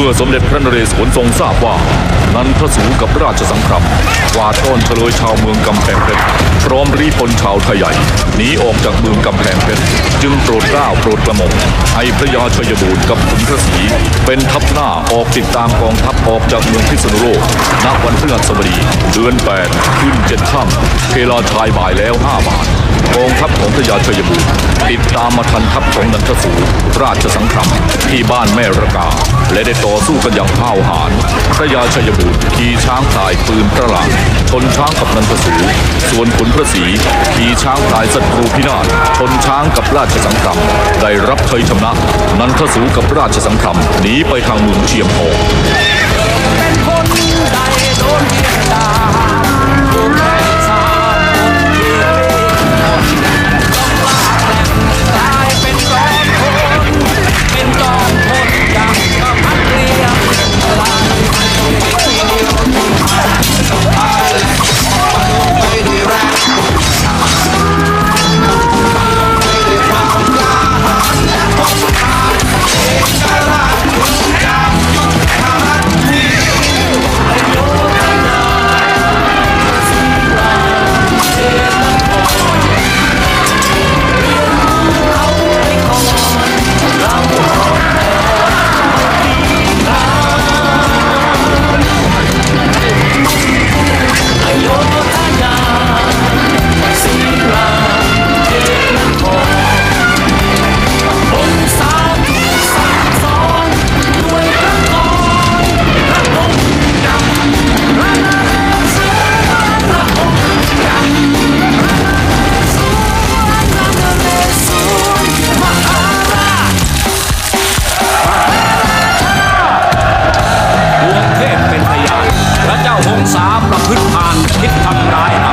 มื่อสมเด็จพระนเรศวรทรงทราบว่า นันทสูกับราชสังครัมกวาดต้อนเฉลยชาวเมืองกำแพงเพชรพร้อมรีพลชาวไทยใหญ่หนีออกจากเมืองกำแพงเพชรจึงโปรดเกล้าโปรดกระหม่อมให้พระยาชัยบูรณ์กับขุนพระศรีเป็นทัพหน้าออกติดตามกองทัพออกจากเมืองพิษณุโลกณวันพฤหัสบดีเดือนแปดขึ้นเจ็ดค่ำเวลาชายบ่ายแล้วห้าบาทกองทัพของพระยาชัยบูรณ์ติดตามมาทันทัพของนันทสูราชสังครัมที่บ้านแม่ระกา และได้ต่อสู้กันอย่างห้าวหาญพระยาชัยบุตรขี่ช้างตายปืนพระหลัง ชนช้างกับนันทสูส่วนขุนพระศรีขี่ช้างตายศัตรูพินาศชนช้างกับราชสังครัมได้รับชัยชนะ นันทสูกับราชสังครัมหนีไปทางเมืองเชียงโอง ประพฤติผ่านคิดทำร้าย